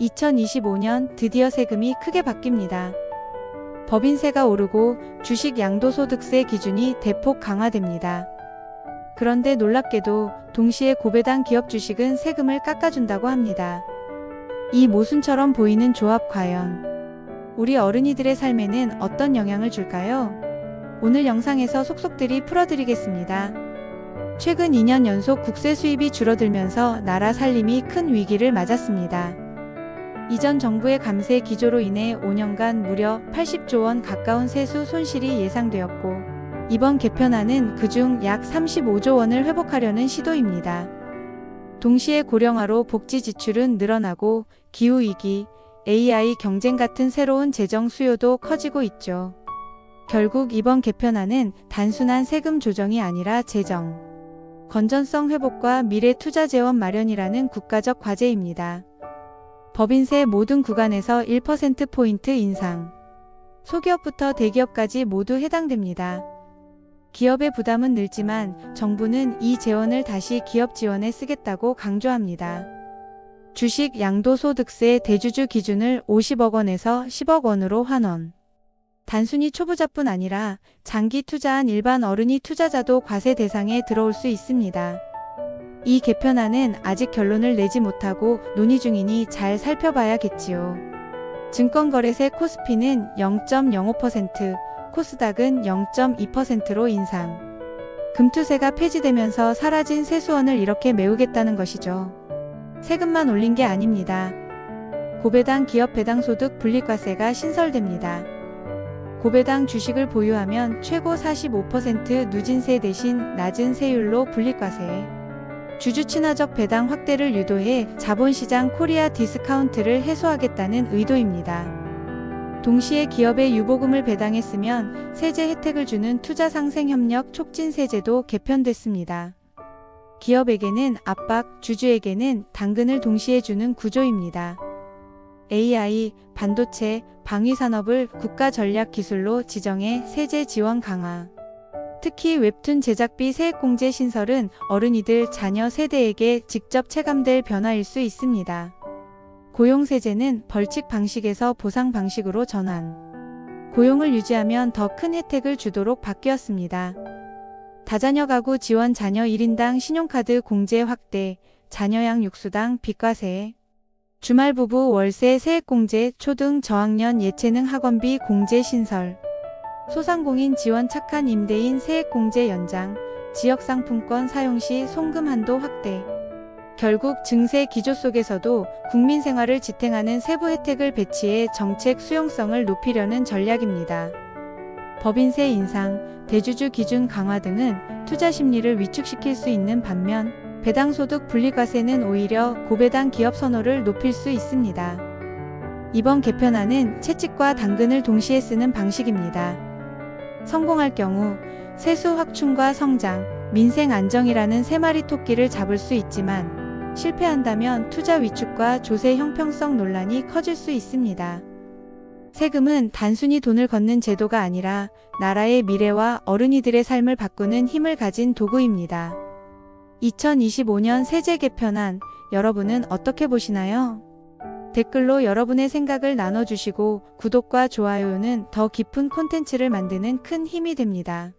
2025년 드디어 세금이 크게 바뀝니다. 법인세가 오르고 주식 양도소득세 기준이 대폭 강화됩니다. 그런데 놀랍게도 동시에 고배당 기업 주식은 세금을 깎아준다고 합니다. 이 모순처럼 보이는 조합 과연 우리 어른이들의 삶에는 어떤 영향을 줄까요? 오늘 영상에서 속속들이 풀어드리겠습니다. 최근 2년 연속 국세 수입이 줄어들면서 나라 살림이 큰 위기를 맞았습니다. 이전 정부의 감세 기조로 인해 5년간 무려 80조 원 가까운 세수 손실이 예상되었고, 이번 개편안은 그중 약 35조 원을 회복하려는 시도입니다. 동시에 고령화로 복지 지출은 늘어나고 기후위기, AI 경쟁 같은 새로운 재정 수요도 커지고 있죠. 결국 이번 개편안은 단순한 세금 조정이 아니라 재정, 건전성 회복과 미래 투자 재원 마련이라는 국가적 과제입니다. 법인세 모든 구간에서 1%포인트 인상. 소기업부터 대기업까지 모두 해당됩니다. 기업의 부담은 늘지만 정부는 이 재원을 다시 기업 지원에 쓰겠다고 강조합니다. 주식 양도소득세 대주주 기준을 50억 원에서 10억 원으로 환원. 단순히 초보자뿐 아니라 장기 투자한 일반 어른이 투자자도 과세 대상에 들어올 수 있습니다. 이 개편안은 아직 결론을 내지 못하고 논의 중이니 잘 살펴봐야겠지요. 증권거래세 코스피는 0.05%, 코스닥은 0.2%로 인상. 금투세가 폐지되면서 사라진 세수원을 이렇게 메우겠다는 것이죠. 세금만 올린 게 아닙니다. 고배당 기업 배당 소득 분리과세가 신설됩니다. 고배당 주식을 보유하면 최고 45% 누진세 대신 낮은 세율로 분리과세. 주주 친화적 배당 확대를 유도해 자본시장 코리아 디스카운트를 해소하겠다는 의도입니다. 동시에 기업에 유보금을 배당했으면 세제 혜택을 주는 투자상생협력 촉진세제도 개편됐습니다. 기업에게는 압박, 주주에게는 당근을 동시에 주는 구조입니다. AI, 반도체, 방위산업을 국가 전략 기술로 지정해 세제 지원 강화. 특히 웹툰 제작비 세액공제 신설은 어른이들 자녀 세대에게 직접 체감될 변화일 수 있습니다. 고용세제는 벌칙 방식에서 보상 방식으로 전환. 고용을 유지하면 더 큰 혜택을 주도록 바뀌었습니다. 다자녀 가구 지원 자녀 1인당 신용카드 공제 확대, 자녀양 육수당 비과세, 주말 부부 월세 세액공제 초등 저학년 예체능 학원비 공제 신설, 소상공인 지원 착한 임대인 세액공제 연장, 지역상품권 사용 시 송금 한도 확대. 결국 증세 기조 속에서도 국민 생활을 지탱하는 세부 혜택을 배치해 정책 수용성을 높이려는 전략입니다. 법인세 인상, 대주주 기준 강화 등은 투자 심리를 위축시킬 수 있는 반면 배당소득 분리과세는 오히려 고배당 기업 선호를 높일 수 있습니다. 이번 개편안은 채찍과 당근을 동시에 쓰는 방식입니다. 성공할 경우 세수 확충과 성장, 민생 안정이라는 세 마리 토끼를 잡을 수 있지만 실패한다면 투자 위축과 조세 형평성 논란이 커질 수 있습니다. 세금은 단순히 돈을 걷는 제도가 아니라 나라의 미래와 어른이들의 삶을 바꾸는 힘을 가진 도구입니다. 2025년 세제 개편안 여러분은 어떻게 보시나요? 댓글로 여러분의 생각을 나눠주시고 구독과 좋아요는 더 깊은 콘텐츠를 만드는 큰 힘이 됩니다.